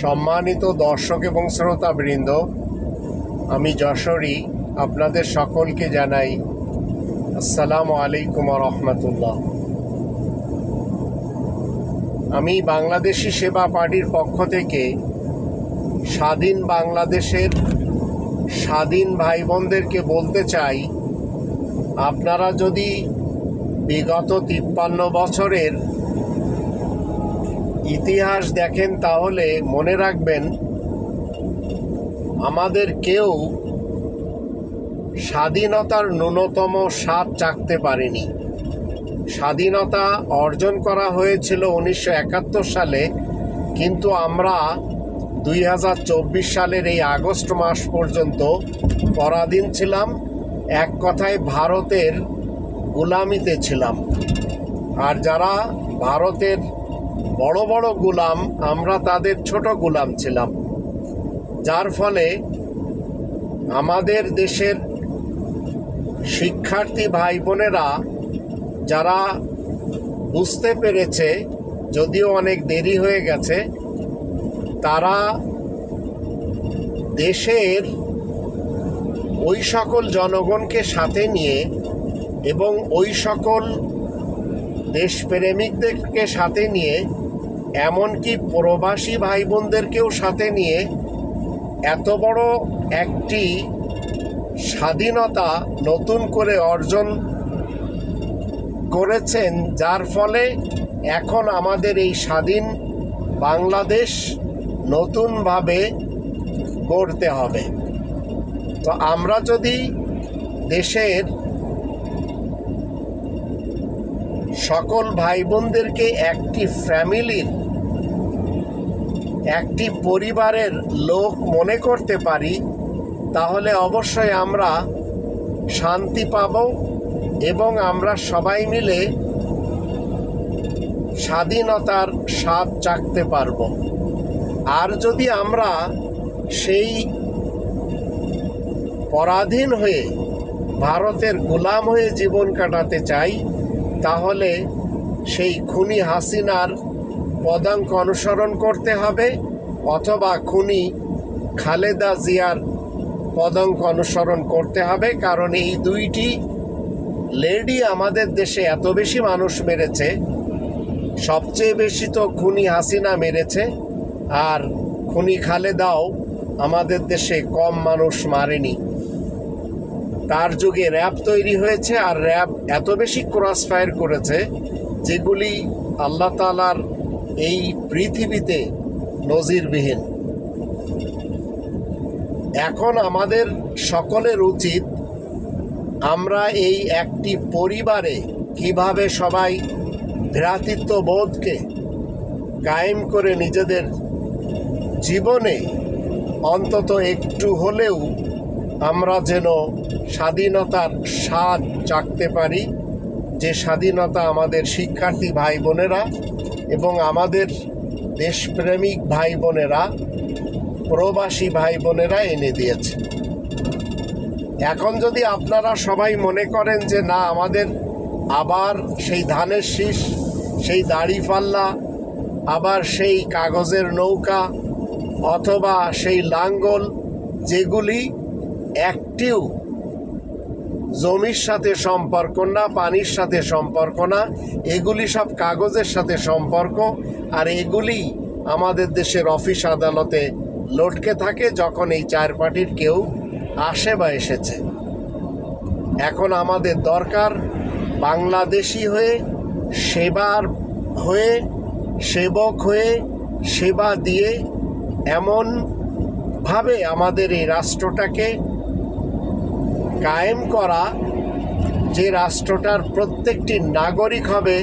সম্মানিত দর্শক এবং শ্রোতাবৃন্দ, আমি যশোরী আপনাদের সকলকে জানাই আসসালামু আলাইকুম রহমতুল্লাহ আমি বাংলাদেশি সেবা পার্টির পক্ষ থেকে স্বাধীন বাংলাদেশের স্বাধীন ভাই বোনদেরকে বলতে চাই, আপনারা যদি বিগত তিপ্পান্ন বছরের ইতিহাস দেখেন তাহলে মনে রাখবেন, আমাদের কেউ স্বাধীনতার ন্যূনতম স্বাদ চাকতে পারেনি। স্বাধীনতা অর্জন করা হয়েছিল উনিশশো একাত্তর সালে, কিন্তু আমরা দুই হাজার চব্বিশ সালের এই আগস্ট মাস পর্যন্ত পরাধীন ছিলাম, এক কথায় ভারতের গোলামিতে ছিলাম। আর যারা ভারতের বড় বড় গোলাম, আমরা তাদের ছোট গোলাম ছিলাম। যার ফলে আমাদের দেশের শিক্ষার্থী ভাই বোনেরা যারা বুঝতে পেরেছে, যদিও অনেক দেরি হয়ে গেছে, তারা দেশের ওই সকল জনগণকে সাথে নিয়ে এবং ওই সকল দেশপ্রেমিকদেরকে সাথে নিয়ে এমনকি প্রবাসী ভাই বোনদেরকেও সাথে নিয়ে এত বড় একটি স্বাধীনতা নতুন করে অর্জন করেছেন, যার ফলে এখন আমাদের এই স্বাধীন বাংলাদেশ নতুনভাবে গড়তে হবে। তো আমরা যদি দেশের সকল ভাই বোনদেরকে একটি ফ্যামিলির একটি পরিবারের লোক মনে করতে পারি, তাহলে অবশ্যই আমরা শান্তি পাব এবং আমরা সবাই মিলে স্বাধীনতার স্বাদ চাকতে পারব। আর যদি আমরা সেই পরাধীন হয়ে ভারতের গোলাম হয়ে জীবন কাটাতে চাই, তাহলে সেই খুনি হাসিনার পদাঙ্ক অনুসরণ করতে হবে অথবা খুনি খালেদা জিয়ার পদাঙ্ক অনুসরণ করতে হবে, কারণ এই দুইটি লেডি আমাদের দেশে এত বেশি মানুষ মেরেছে, সবচেয়ে বেশি তো খুনি হাসিনা মেরেছে, আর খুনি খালেদাও আমাদের দেশে কম মানুষ মারেনি। তার যুগে র্যাব তৈরি হয়েছে, আর র্যাব এত বেশি ক্রস ফায়ার করেছে, যেগুলি আল্লাহ তালার এই পৃথিবীতে নজিরবিহীন। এখন আমাদের সকলের উচিত আমরা এই একটি পরিবারে কীভাবে সবাই ভ্রাতৃত্ববোধকে কায়েম করে নিজেদের জীবনে অন্তত একটু হলেও আমরা যেন স্বাধীনতার স্বাদ চাকতে পারি, যে স্বাধীনতা আমাদের শিক্ষার্থী ভাই বোনেরা এবং আমাদের দেশপ্রেমিক ভাই বোনেরা প্রবাসী ভাই বোনেরা এনে দিয়েছে। এখন যদি আপনারা সবাই মনে করেন যে, না, আমাদের আবার সেই ধানের শীষ, সেই দাড়ি পাল্লা, আবার সেই কাগজের নৌকা অথবা সেই লাঙ্গল, যেগুলি একটিও জমির সাথে সম্পর্ক না, পানির সাথে সম্পর্ক না, এগুলি সব কাগজের সাথে সম্পর্ক, আর এগুলি আমাদের দেশের অফিস আদালতে লটকে থাকে যখন এই চার পার্টির কেউ আসে বা এসেছে। এখন আমাদের দরকার বাংলাদেশি হয়ে, সেবার হয়ে, সেবক হয়ে, সেবা দিয়ে, এমনভাবে আমাদের এই রাষ্ট্রটাকে কায়েম করা যে রাষ্ট্রটার প্রত্যেকটি নাগরিক হবে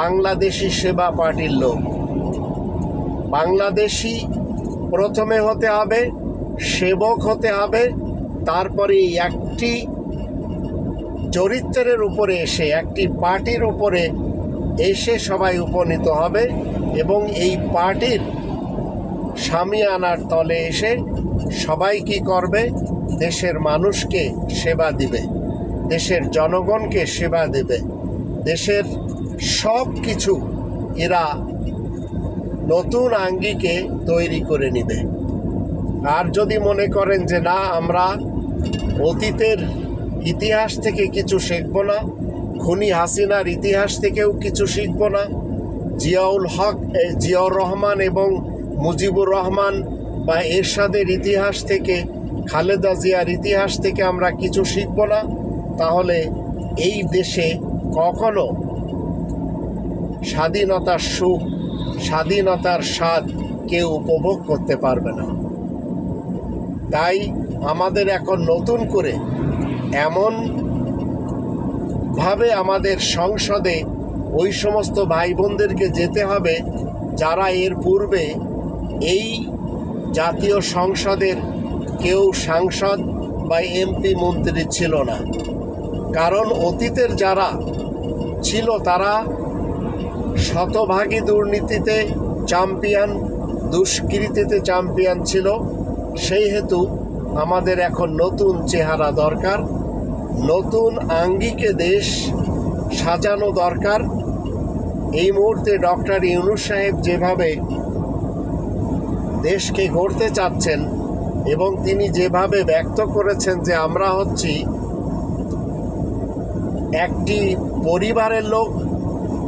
বাংলাদেশি সেবা পার্টির লোক। বাংলাদেশি প্রথমে হতে হবে, সেবক হতে হবে, তারপরে একটি চরিত্রের উপরে এসে, একটি পার্টির উপরে এসে সবাই উপনীত হবে এবং এই পার্টির স্বামী আনার তলে এসে সবাই কি করবে? দেশের মানুষকে সেবা দিবে, দেশের জনগণকে সেবা দেবে, দেশের সব কিছু এরা নতুন আঙ্গিকে তৈরি করে নিবে। আর যদি মনে করেন যে না, আমরা অতীতের ইতিহাস থেকে কিছু শিখব না, খুনি হাসিনার ইতিহাস থেকেও কিছু শিখব না, জিয়াউল হক জিয়াউর রহমান এবং মুজিবুর রহমান বা এরশাদের ইতিহাস থেকে খালেদা জিয়ার ইতিহাস থেকে আমরা কিছু শিখব না, তাহলে এই দেশে কখনো স্বাধীনতার সুখ, স্বাধীনতার স্বাদ কেউ উপভোগ করতে পারবে না। তাই আমাদের এখন নতুন করে এমন ভাবে আমাদের সংসদে ওই সমস্ত ভাই বোনদেরকে যেতে হবে, যারা এর পূর্বে এই জাতীয় সংসদের কেউ সাংসদ বা এমপি মন্ত্রী ছিল না। কারণ অতীতের যারা ছিল তারা শতভাগী দুর্নীতিতে চ্যাম্পিয়ন, দুষ্কৃতিতে চ্যাম্পিয়ন ছিল। সেই হেতু আমাদের এখন নতুন চেহারা দরকার, নতুন আঙ্গিকে দেশ সাজানো দরকার। এই মুহূর্তে ডক্টর ইউনুস সাহেব যেভাবে দেশকে গড়তে চাচ্ছেন এবং তিনি যেভাবে ব্যক্ত করেছেন যে আমরা হচ্ছি একটি পরিবারের লোক,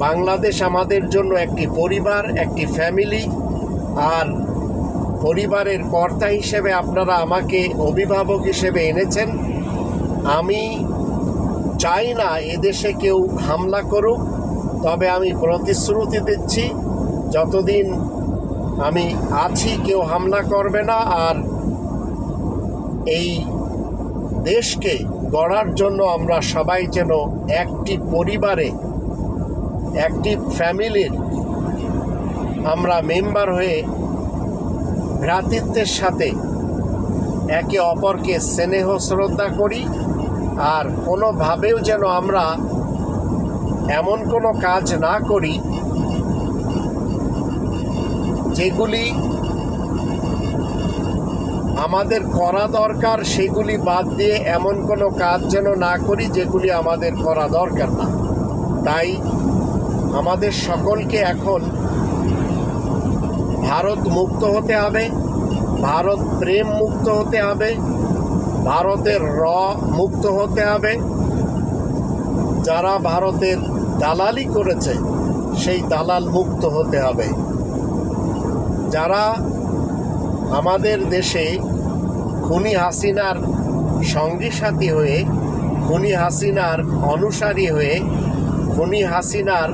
বাংলাদেশ আমাদের জন্য একটি পরিবার, একটি ফ্যামিলি, আর পরিবারের কর্তা হিসেবে আপনারা আমাকে অভিভাবক হিসেবে এনেছেন। আমি চাই না এদেশে কেউ হামলা করুক, তবে আমি প্রতিশ্রুতি দিচ্ছি, যতদিন আমি আছি কেউ হামলা করবে না, আর এই দেশকে গড়ার জন্য আমরা সবাই যেন একটি পরিবারে, একটি ফ্যামিলির আমরা মেম্বার হয়ে ভ্রাতৃত্বের সাথে একে অপরকে স্নেহ, শ্রদ্ধা করি আর কোনোভাবেও যেন আমরা এমন কোনো কাজ না করি যেগুলি আমাদের করা দরকার, সেগুলি বাদ দিয়ে এমন কোনো কাজ যেন না করি যেগুলি আমাদের করা দরকার না। তাই আমাদের সকলকে এখন ভারত মুক্ত হতে হবে, ভারত প্রেম মুক্ত হতে হবে, ভারতের র মুক্ত হতে হবে। যারা ভারতের দালালি করেছে, সেই দালাল মুক্ত হতে হবে। যারা আমাদের দেশে খুনি হাসিনার সঙ্গী সাথী হয়ে, খুনি হাসিনার অনুসারী হয়ে, খুনি হাসিনার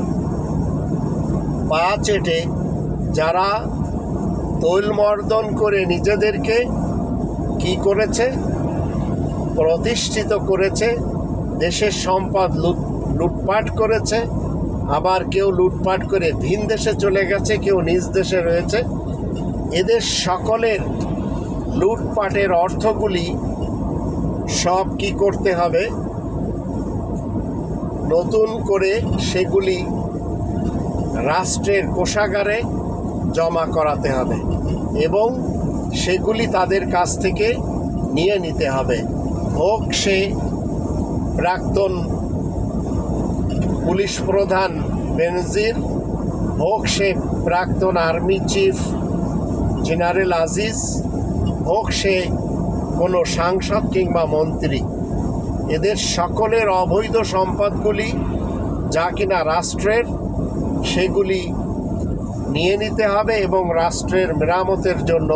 পা চেটে যারা তৈলমর্দন করে নিজেদেরকে কি করেছে? প্রতিষ্ঠিত করেছে, দেশের সম্পদ লুট, লুটপাট করেছে, আবার কেউ লুটপাট করে ভিন দেশে চলে গেছে, কেউ নিজ দেশে রয়েছে। এদের সকলের লুটপাটের অর্থগুলি সব কি করতে হবে? নতুন করে সেগুলি রাষ্ট্রের কোষাগারে জমা করাতে হবে এবং সেগুলি তাদের কাছ থেকে নিয়ে নিতে হবে। হোক সে প্রাক্তন পুলিশ প্রধান বেনজির, হোক সে প্রাক্তন আর্মি চিফ জেনারেল আজিজ হোক সে কোনো সাংসদ কিংবা মন্ত্রী, এদের সকলের অবৈধ সম্পদগুলি যা কিনা রাষ্ট্রের, সেগুলি নিয়ে নিতে হবে এবং রাষ্ট্রের মেরামতের জন্য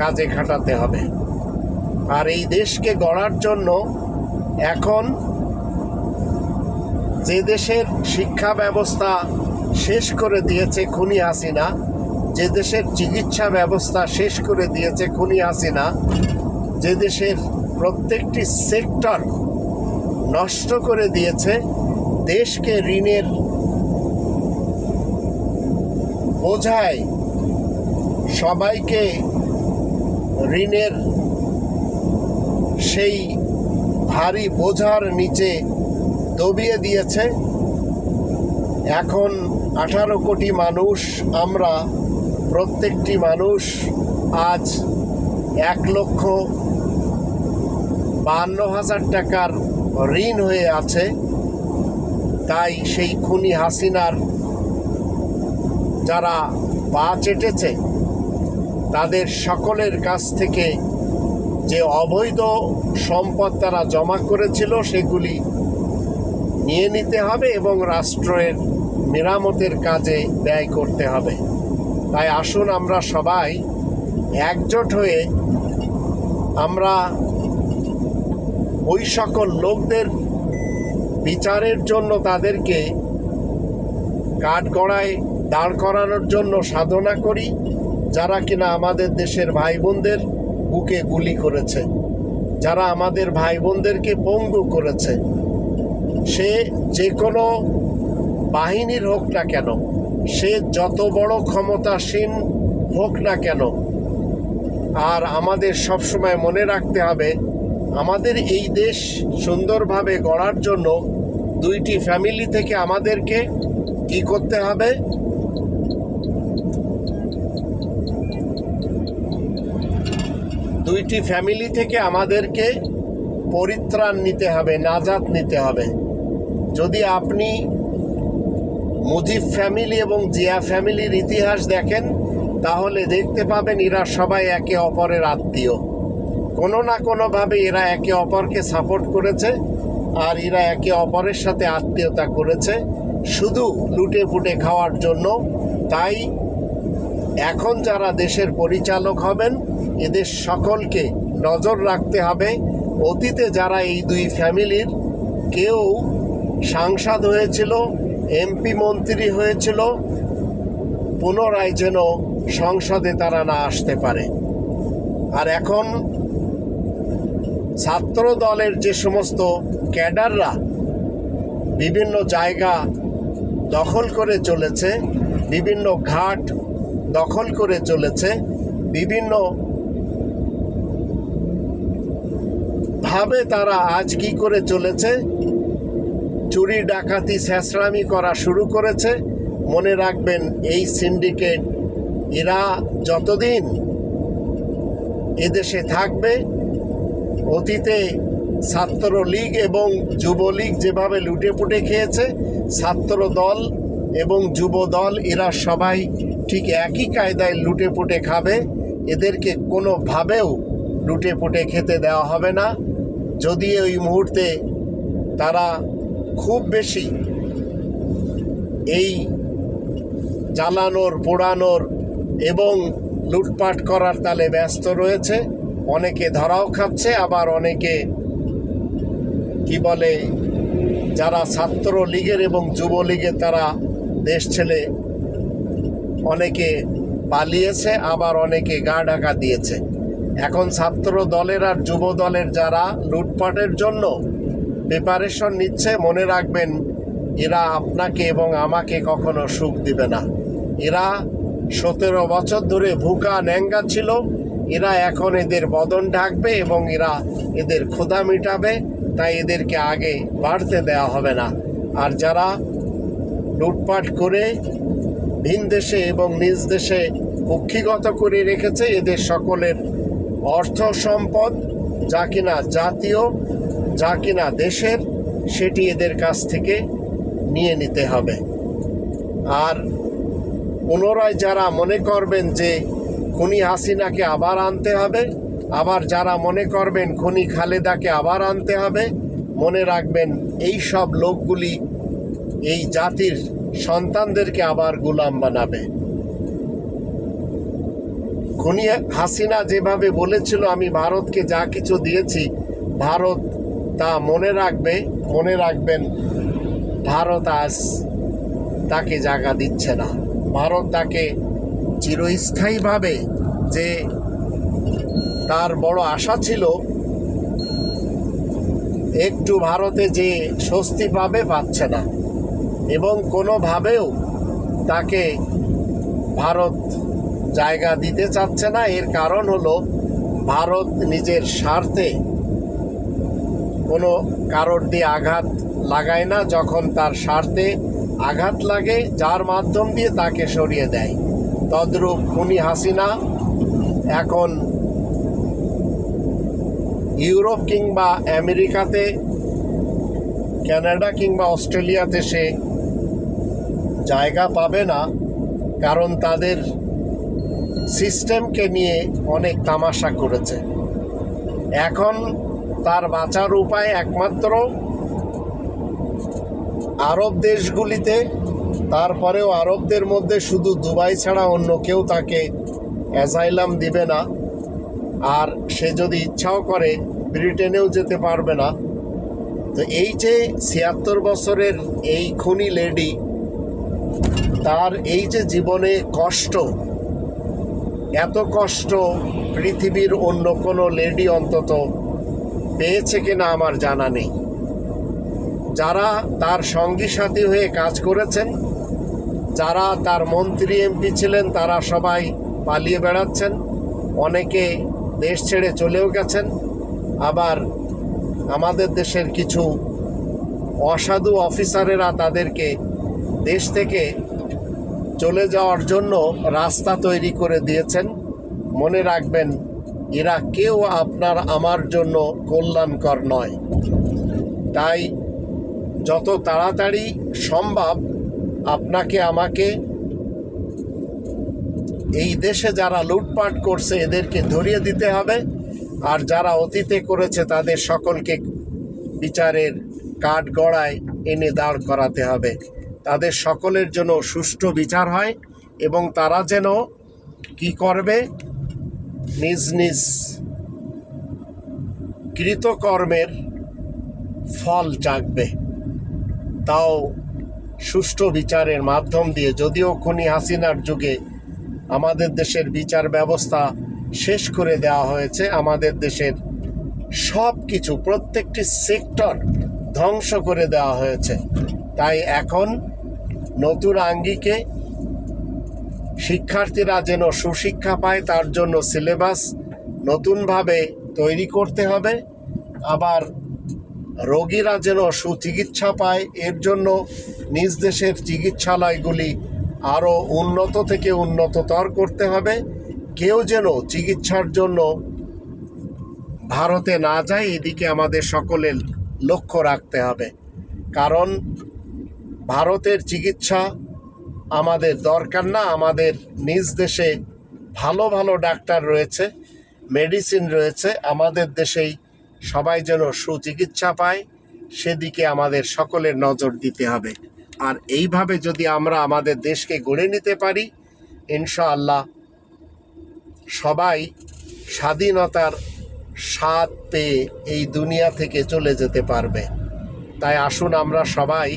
কাজে খাটাতে হবে। আর এই দেশকে গড়ার জন্য এখন যে দেশের শিক্ষা ব্যবস্থা শেষ করে দিয়েছে খুনি হাসিনা যে দেশের চিকিৎসা ব্যবস্থা শেষ করে দিয়েছে খুনি হাসিনা, যে দেশের প্রত্যেকটি সেক্টর নষ্ট করে দিয়েছে, দেশকে ঋণের বোঝায়, সবাইকে ঋণের সেই ভারী বোঝার নিচে দবিয়ে দিয়েছে। এখন আঠারো কোটি মানুষ আমরা প্রত্যেকটি মানুষ আজ এক লক্ষ বান্ন হাজার টাকার ঋণ হয়ে আছে। তাই সেই খুনি হাসিনার যারা পা চেটেছে, তাদের সকলের কাছ থেকে যে অবৈধ সম্পদ তারা জমা করেছিল, সেগুলি নিয়ে নিতে হবে এবং রাষ্ট্রের মেরামতের কাজে ব্যয় করতে হবে। তাই আসুন আমরা সবাই একজোট হয়ে আমরা ওই সকল লোকদের বিচারের জন্য তাদেরকে কাঠগড়ায় দাঁড় করানোর জন্য সাধনা করি, যারা কিনা আমাদের দেশের ভাই বোনদের বুকে গুলি করেছে, যারা আমাদের ভাই বোনদেরকে পঙ্গু করেছে। সে যে কোনো বাহিনীর হোক না কেন সে যত বড় ক্ষমতাসীন হোক না কেন, আর আমাদের সবসময় মনে রাখতে হবে, আমাদের এই দেশ সুন্দরভাবে গড়ার জন্য দুইটি ফ্যামিলি থেকে আমাদেরকে কি করতে হবে? দুইটি ফ্যামিলি থেকে আমাদেরকে পরিত্রাণ নিতে হবে, নাজাত নিতে হবে। যদি আপনি মুজিব ফ্যামিলি এবং জিয়া ফ্যামিলির ইতিহাস দেখেন, তাহলে দেখতে পাবেন এরা সবাই একে অপরের আত্মীয়। কোনো না কোনোভাবে এরা একে অপরকে সাপোর্ট করেছে আর এরা একে অপরের সাথে আত্মীয়তা করেছে, শুধু লুটে পুটে খাওয়ার জন্য। তাই এখন যারা দেশের পরিচালক হবেন, এদের সকলকে নজর রাখতে হবে। অতীতে যারা এই দুই ফ্যামিলির কেউ সাংসদ হয়েছিল এমপি মন্ত্রী হয়েছিল, পুনরায় যেন সংসদে তারা না আসতে পারে। আর এখন ছাত্র দলের যে সমস্ত ক্যাডাররা বিভিন্ন জায়গা দখল করে চলেছে, বিভিন্ন ঘাট দখল করে চলেছে, বিভিন্ন ভাবে তারা আজ কি করে চলেছে চুরি, ডাকাতি, ছেঁচড়ামি করা শুরু করেছে। মনে রাখবেন, এই সিন্ডিকেট এরা যতদিন এদেশে থাকবে, অতীতে ছাত্রলীগ এবং যুবলীগ যেভাবে লুটে পুটে খেয়েছে ছাত্র দল এবং যুব দল এরা সবাই ঠিক একই কায়দায় লুটে পুটে খাবে। এদেরকে কোনোভাবেও লুটে পুটে খেতে দেওয়া হবে না। যদি ওই মুহূর্তে তারা খুব বেশি এই জ্বালানোর, পোড়ানোর এবং লুটপাট করার তালে ব্যস্ত রয়েছে। অনেকে ধরাও খাচ্ছে, আবার অনেকে কি বলে, যারা ছাত্র লীগের এবং যুবলীগের তারা দেশ ছেলে অনেকে পালিয়েছে, আবার অনেকে গা ঢাকা দিয়েছে। এখন ছাত্র দলের আর যুব দলের যারা লুটপাটের জন্য প্রিপারেশন নিচ্ছে, মনে রাখবেন, এরা আপনাকে এবং আমাকে কখনো সুখ দিবে না। এরা সতেরো বছর ধরে ভুকা ন্যাঙ্গা ছিল, এরা এখন এদের বদন ঢাকবে এবং এরা এদের ক্ষুধা মিটাবে, তাই এদেরকে আগে বাড়তে দেওয়া হবে না। আর যারা লুটপাট করে ভিন দেশে এবং নিজ দেশে কক্ষিগত করে রেখেছে, এদের সকলের অর্থ সম্পদ, যা কিনা জাতীয় যা কিনা দেশের, সেটি এদের কাছ থেকে নিয়ে নিতে হবে। আর পুনরায় যারা মনে করবেন যে খুনি হাসিনাকে আবার আনতে হবে, আবার যারা মনে করবেন খুনি খালেদাকে আবার আনতে হবে, মনে রাখবেন এই সব লোকগুলি এই জাতির সন্তানদেরকে আবার গোলাম বানাবে। খুনি হাসিনা যেভাবে বলেছিল, আমি ভারতকে যা কিছু দিয়েছি, ভারত তা মনে রাখবে, মনে রাখবেন, ভারত আজ তাকে জায়গা দিচ্ছে না। ভারত তাকে চিরস্থায়ীভাবে যে তার বড় আশা ছিল, একটু ভারতে যে স্বস্তি পাবে পাচ্ছে না। এবং কোনোভাবেও তাকে ভারত জায়গা দিতে চাচ্ছে না। এর কারণ হলো, ভারত নিজের স্বার্থে কোনো কারোর দিয়ে আঘাত লাগায় না, যখন তার স্বার্থে আঘাত লাগে, যার মাধ্যম দিয়ে তাকে সরিয়ে দেয়। তদ্রূপ খুনি হাসিনা এখন ইউরোপ কিংবা আমেরিকাতে, কানাডা কিংবা অস্ট্রেলিয়াতে সে জায়গা পাবে না, কারণ তাদের সিস্টেমকে নিয়ে অনেক তামাশা করেছে। এখন তার বাঁচার উপায় একমাত্র আরব দেশগুলিতে, তারপরেও আরবদের মধ্যে শুধু দুবাই ছাড়া অন্য কেউ তাকে অ্যাসাইলাম দিবে না। আর সে যদি ইচ্ছাও করে, ব্রিটেনেও যেতে পারবে না। তো এই যে ছিয়াত্তর বছরের এই খুনি লেডি, তার এই যে জীবনে কষ্ট, এত কষ্ট পৃথিবীর অন্য কোনো লেডি অন্তত পেয়েছে কিনা আমার জানা নেই। যারা তার সঙ্গী সাথী হয়ে কাজ করেছেন, যারা তার মন্ত্রী এমপি ছিলেন, তারা সবাই পালিয়ে বেড়াচ্ছেন। অনেকে দেশ ছেড়ে চলেও গেছেন। আবার আমাদের দেশের কিছু অসাধু অফিসারেরা তাদেরকে দেশ থেকে চলে যাওয়ার জন্য রাস্তা তৈরি করে দিয়েছেন। মনে রাখবেন এরা কেউ আপনার আমার জন্য কল্যাণকর নয়। তাই যত তাড়াতাড়ি সম্ভব আপনাকে আমাকে এই দেশে যারা লুটপাট করছে এদেরকে ধরিয়ে দিতে হবে, আর যারা অতীতে করেছে তাদের সকলকে বিচারের কাঠ গড়ায় এনে দাঁড় করাতে হবে। তাদের সকলের জন্য সুষ্ঠু বিচার হয় এবং তারা যেন কি করবে? নিজ নিজ কৃতকর্মের ফল জাগবে। তাও সুষ্ঠু বিচারের মাধ্যম দিয়ে। যদিও খুনি হাসিনার যুগে আমাদের দেশের বিচার ব্যবস্থা শেষ করে দেওয়া হয়েছে, আমাদের দেশের সব কিছু প্রত্যেকটি সেক্টর ধ্বংস করে দেওয়া হয়েছে। তাই এখন নতুন আঙ্গিকে শিক্ষার্থীরা যেন সুশিক্ষা পায়, তার জন্য সিলেবাস নতুনভাবে তৈরি করতে হবে। আবার রোগীরা যেন সুচিকিৎসা পায়, এর জন্য নিজ দেশের চিকিৎসালয়গুলি আরও উন্নত থেকে উন্নততর করতে হবে। কেউ যেন চিকিৎসার জন্য ভারতে না যায়, এদিকে আমাদের সকলের লক্ষ্য রাখতে হবে। কারণ ভারতের চিকিৎসা আমাদের দরকার না, আমাদের নিজ দেশে ভালো ভালো ডাক্তার রয়েছে মেডিসিন রয়েছে, আমাদের দেশেই সবাই যেন সুচিকিৎসা পায়, সেদিকে আমাদের সকলের নজর দিতে হবে। আর এইভাবে যদি আমরা আমাদের দেশকে গড়ে নিতে পারি, ইনশাআল্লাহ সবাই স্বাধীনতার স্বাদ পেয়ে এই দুনিয়া থেকে চলে যেতে পারবে। তাই আসুন আমরা সবাই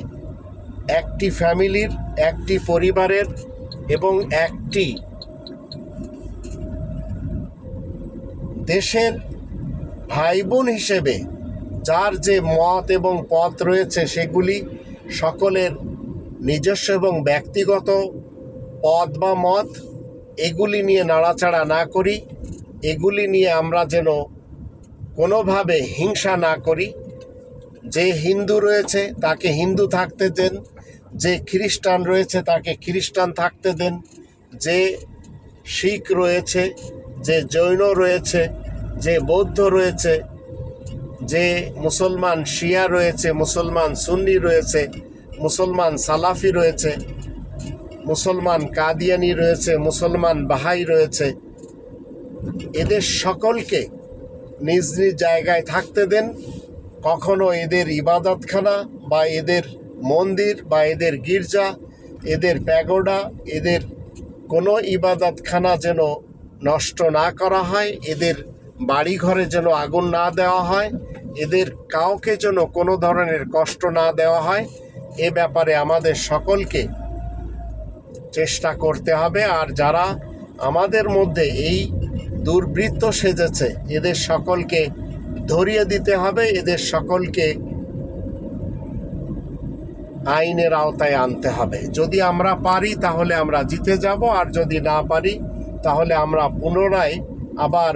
একটি ফ্যামিলির, একটি পরিবারের এবং একটি দেশের ভাই বোন হিসেবে যার যে মত এবং পথ রয়েছে সেগুলি সকলের নিজস্ব এবং ব্যক্তিগত পদ বা মত, এগুলি নিয়ে নাড়াচাড়া না করি, এগুলি নিয়ে আমরা যেন কোনোভাবে হিংসা না করি। যে হিন্দু রয়েছে তাকে হিন্দু থাকতে দেন যে খ্রিস্টান রয়েছে তাকে খ্রিস্টান থাকতে দেন। যে শিখ রয়েছে, যে জৈন রয়েছে, যে বৌদ্ধ রয়েছে, যে মুসলমান শিয়া রয়েছে, মুসলমান সুন্নি রয়েছে, মুসলমান সালাফি রয়েছে, মুসলমান কাদিয়ানি রয়েছে, মুসলমান বাহাই রয়েছে, এদের সকলকে নিজ নিজ জায়গায় থাকতে দেন। কখনো এদের ইবাদতখানা বা এদের মন্দির বা এদের গির্জা, এদের প্যাগোডা, এদের কোনো ইবাদতখানা যেন নষ্ট না করা হয়, এদের বাড়িঘরে যেন আগুন না দেওয়া হয়, এদের কাউকে যেন কোনো ধরনের কষ্ট না দেওয়া হয়, এ ব্যাপারে আমাদের সকলকে চেষ্টা করতে হবে। আর যারা আমাদের মধ্যে এই দুর্বৃত্ত সেজেছে, এদের সকলকে ধরিয়ে দিতে হবে, এদের সকলকে আইনের আওতায় আনতে হবে। যদি আমরা পারি, তাহলে আমরা জিতে যাব, আর যদি না পারি, তাহলে আমরা পুনরায় আবার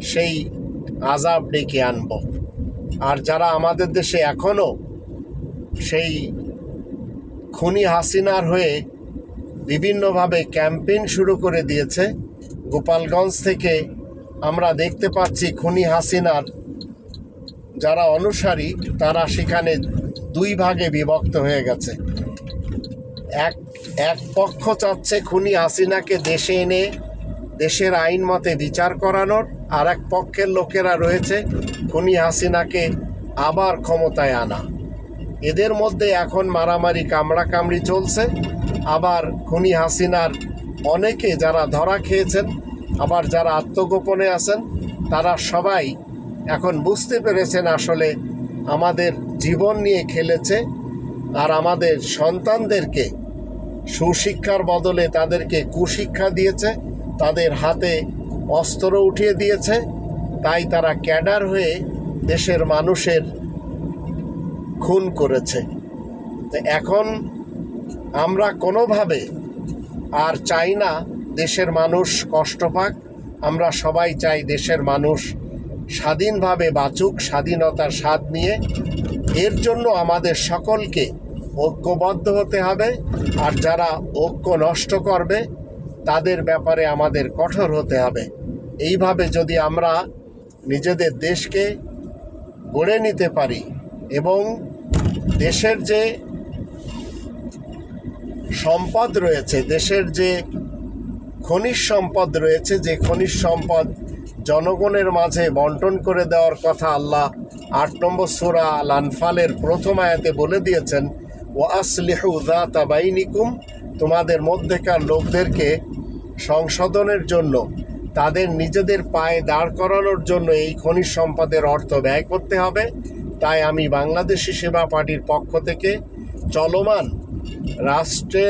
সেই আজাব ডেকে আনব। আর যারা আমাদের দেশে এখনও সেই খুনি হাসিনার হয়ে বিভিন্নভাবে ক্যাম্পেইন শুরু করে দিয়েছে, গোপালগঞ্জ থেকে আমরা দেখতে পাচ্ছি খুনি হাসিনার যারা অনুসারী, তারা সেখানে দুই ভাগে বিভক্ত হয়ে গেছে। এক এক পক্ষ চাচ্ছে খুনি হাসিনাকে দেশে এনে দেশের আইন মতে বিচার করানোর আর এক পক্ষের লোকেরা রয়েছে খুনি হাসিনাকে আবার ক্ষমতায় আনা। এদের মধ্যে এখন মারামারি কামড়াকামড়ি চলছে। আবার খুনি হাসিনার অনেকে যারা ধরা খেয়েছেন, আবার যারা আত্মগোপনে আছেন, তারা সবাই এখন বুঝতে পেরেছেন আসলে আমাদের জীবন নিয়ে খেলেছে আর আমাদের সন্তানদেরকে সুশিক্ষার বদলে তাদেরকে কুশিক্ষা দিয়েছে, তাদের হাতে অস্ত্র উঠিয়ে দিয়েছে, তাই তারা ক্যাডার হয়ে দেশের মানুষের খুন করেছে। এখন আমরা কোনোভাবে আর চাই না দেশের মানুষ কষ্ট পাক, আমরা সবাই চাই দেশের মানুষ স্বাধীনভাবে বাঁচুক, স্বাধীনতার স্বাদ নিয়ে। এর জন্য আমাদের সকলকে ঐক্যবদ্ধ হতে হবে। আর যারা ঐক্য নষ্ট করবে, তাদের ব্যাপারে আমাদের কঠোর হতে হবে। এইভাবে যদি আমরা নিজেদের দেশকে গড়ে নিতে পারি এবং দেশের যে সম্পদ রয়েছে, দেশের যে খনিজ সম্পদ রয়েছে, যে খনিজ সম্পদ জনগণের মাঝে বন্টন করে দেওয়ার কথা আল্লাহ আট নম্বর সুরা আল আনফালের প্রথম আয়াতে বলে দিয়েছেন ও আসলিহু দাতা বাইনিকুম তোমাদের মধ্যেকার লোকদেরকে সংশোধনের জন্য, তাদের নিজেদের পায়ে দাঁড় করানোর জন্য এই খনিজ সম্পদের অর্থ ব্যয় করতে হবে। তাই আমি বাংলাদেশি সেবা পার্টির পক্ষ থেকে চলমান রাষ্ট্রে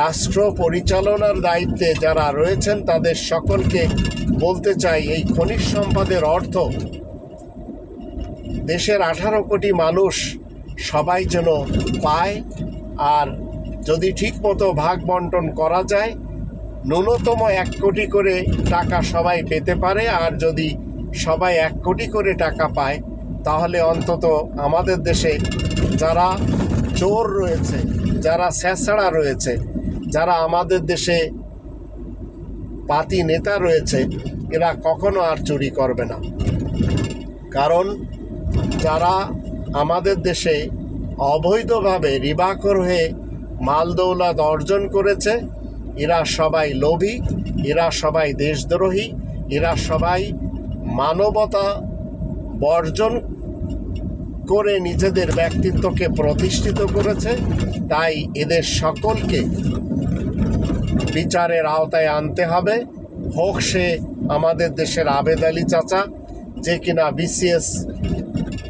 রাষ্ট্র পরিচালনার দায়িত্বে যারা রয়েছেন, তাদের সকলকে বলতে চাই এই খনিজ সম্পদের অর্থ, দেশের আঠারো কোটি মানুষ সবাই যেন পায় আর যদি ঠিকমতো ভাগ বন্টন করা যায়, ন্যূনতম এক কোটি করে টাকা সবাই পেতে পারে আর যদি সবাই এক কোটি করে টাকা পায়, তাহলে অন্তত আমাদের দেশে যারা চোর রয়েছে, যারা স্যাঁচড়া রয়েছে যারা আমাদের দেশে পাতি নেতা রয়েছে, এরা কখনো আর চুরি করবে না। কারণ যারা আমাদের দেশে অবৈধভাবে রিবাকর হয়ে মালদৌলাত অর্জন করেছে, এরা সবাই লোভী, এরা সবাই দেশদ্রোহী, এরা সবাই মানবতা বর্জন করে নিজেদের ব্যক্তিত্বকে প্রতিষ্ঠিত করেছে। তাই এদের সকলকে বিচারের আওতায় আনতে হবে। হোক সে আমাদের দেশের আবেদ আলী চাচা, যে কিনা বিসিএস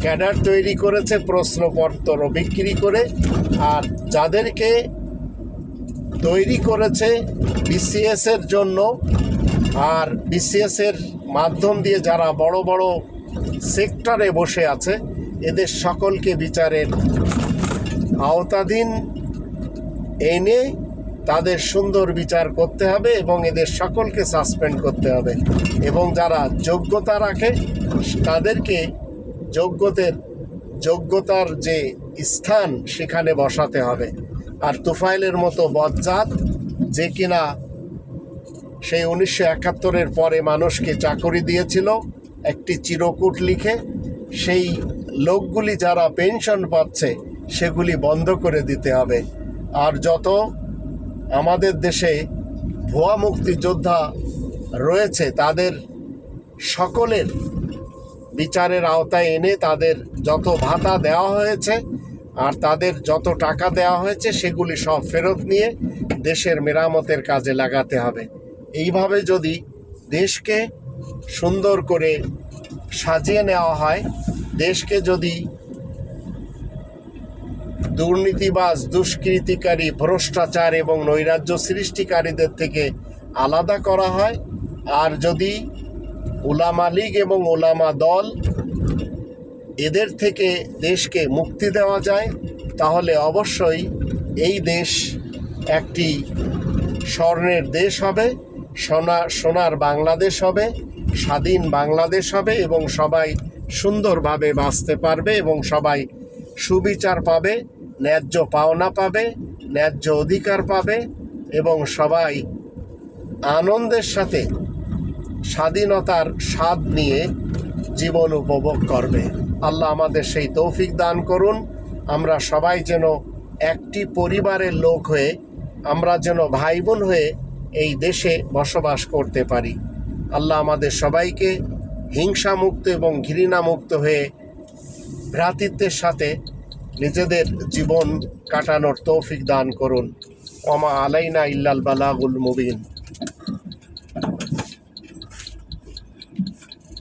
ক্যাডার তৈরি করেছে, প্রশ্নপত্র বিক্রি করে, আর যাদেরকে তৈরি করেছে বিসিএস এর জন্য, আর বিসিএস এর মাধ্যম দিয়ে যারা বড় বড় সেক্টরে বসে আছে, এদের সকলকে বিচারের আওতাধীন এনে তাদের সুন্দর বিচার করতে হবে এবং এদের সকলকে সাসপেন্ড করতে হবে। এবং যারা যোগ্যতা রাখে, তাদেরকে যোগ্যদের, যোগ্যতার যে স্থান সেখানে বসাতে হবে। আর তুফাইলের মতো বজ্জাত যে কিনা সেই উনিশশো একাত্তরের পরে মানুষকে চাকরি দিয়েছিল, একটি চিরকুট লিখে, সেই লোকগুলি যারা পেনশন পাচ্ছে, সেগুলি বন্ধ করে দিতে হবে। আর যত আমাদের দেশে ভুয়া মুক্তিযোদ্ধা রয়েছে, তাদের সকলের বিচারের আওতায় এনে তাদের যত ভাতা দেওয়া হয়েছে আর তাদের যত টাকা দেওয়া হয়েছে, সেগুলি সব ফেরত নিয়ে দেশের মেরামতের কাজে লাগাতে হবে। এইভাবে যদি দেশকে সুন্দর করে সাজিয়ে নেওয়া হয়, দেশকে যদি দুর্নীতিবাজ, দুষ্কৃতিকারী, ভ্রষ্টাচার এবং নৈরাজ্য সৃষ্টিকারীদের থেকে আলাদা করা হয়। আর যদি ওলামা লীগ এবং ওলামা দল এদের থেকে দেশকে মুক্তি দেওয়া যায়, তাহলে অবশ্যই এই দেশ একটি স্বর্ণের দেশ হবে, সোনা, সোনার বাংলাদেশ হবে, স্বাধীন বাংলাদেশ হবে এবং সবাই সুন্দরভাবে বাঁচতে পারবে এবং সবাই সুবিচার পাবে, ন্যায্য পাওনা পাবে, ন্যায্য অধিকার পাবে এবং সবাই আনন্দের সাথে স্বাধীনতার স্বাদ নিয়ে জীবন উপভোগ করবে। আল্লাহ আমাদের সেই তৌফিক দান করুন। আমরা সবাই যেন একটি পরিবারের লোক হয়ে, আমরা যেন ভাই বোন হয়ে এই দেশে বসবাস করতে পারি। আল্লাহ আমাদের সবাইকে হিংসামুক্ত এবং ঘৃণামুক্ত হয়ে ভ্রাতৃত্বের সাথে নিজেদের জীবন কাটানোর তৌফিক দান করুন। অমা আলাইনা ইল্লাল বালাগুল মুবিন।